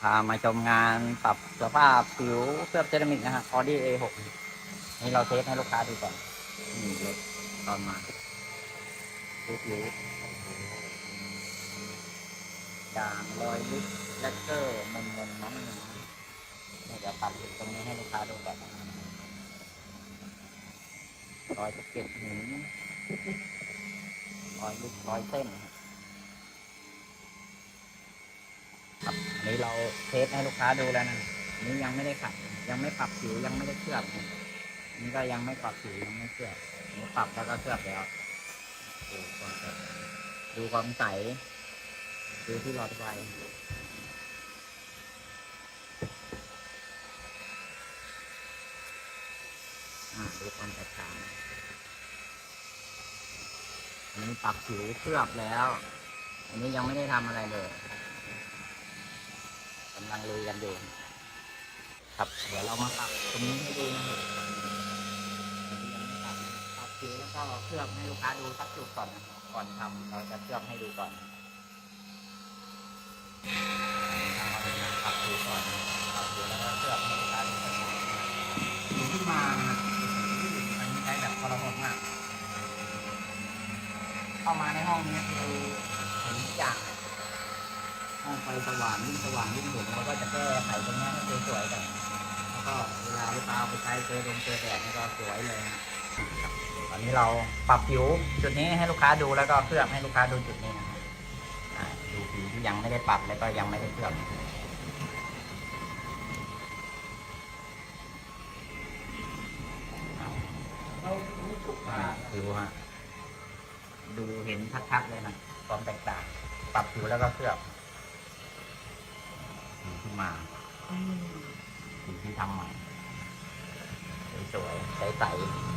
พามาชมงานปรับสภาพผิวเคลือบเซรามิกนะฮะ Audi A6 นี่เราเทสให้ลูกค้าดูก่อนนี่รถตอนมาดูผิวจางรอยลึกแลกเกอร์มันมันน้องนนี่เดี๋ยวปรับตรงนี้ให้ลูกค้าดูก่อนรอยสะเก็ดหินรอยลึกรอยเส้น ครับอันนี้เราเทสให้ลูกค้าดูแล้วนะอันนี้ยังไม่ได้ขัด ยังไม่ปรับผิวยังไม่ได้เคลือบนะอันนี้ก็ยังไม่ปรับผิวยังไม่เคลือบอันนี้ปรับแล้วก็เคลือบแล้วดูความใสดูความใสดูที่หลอดไฟดูความแตกต่างอันนี้ปรับผิวเคลือบแล้ว อันนี้ยังไม่ได้ทำอะไรเลยำลังลุยกันอยู่ครับเดี๋ยวเรามาปรับตรงนี้ให้ดูนะครับยังไม่ปรับปรับผิวแล้วก็เคลือบให้ลูกค้าดูสักจุดก่อนนะครับก่อนทำเราจะเคลือบให้ดูก่อนทำเอาเป็นงานปรับผิวก่อนปรับผิวแล้วก็เคลือบให้ลูกค้าดูก่อนดูที่มานะครับอันนี้ใช้แบบทรหดมาก เข้ามาในห้องนี้คือเห็นทุกอย่างห้อง ไฟสว่างยิ่งสว่างยิ่งเห็นเราก็จะแก้ไขตรงนี้ให้สวยๆกันแล้วก็เวลาลูกค้าเอาไปใช้เจอลมเจอแดดนี่ก็สวยเลยนะครับตอนนี้เราปรับผิวจุดนี้ให้ลูกค้าดูแล้วก็เคลือบให้ลูกค้าดูจุดนี้นะครับดูผิวที่ยังไม่ได้ปรับแล้วก็ยังไม่ได้เคลือบอ่าผิวฮะดูเห็นชัดๆเลยนะความแตกต่าง ปรับผิวแล้วก็เคลือบ ผิวที่มาผิวที่ทำใหม่สวยๆใสๆ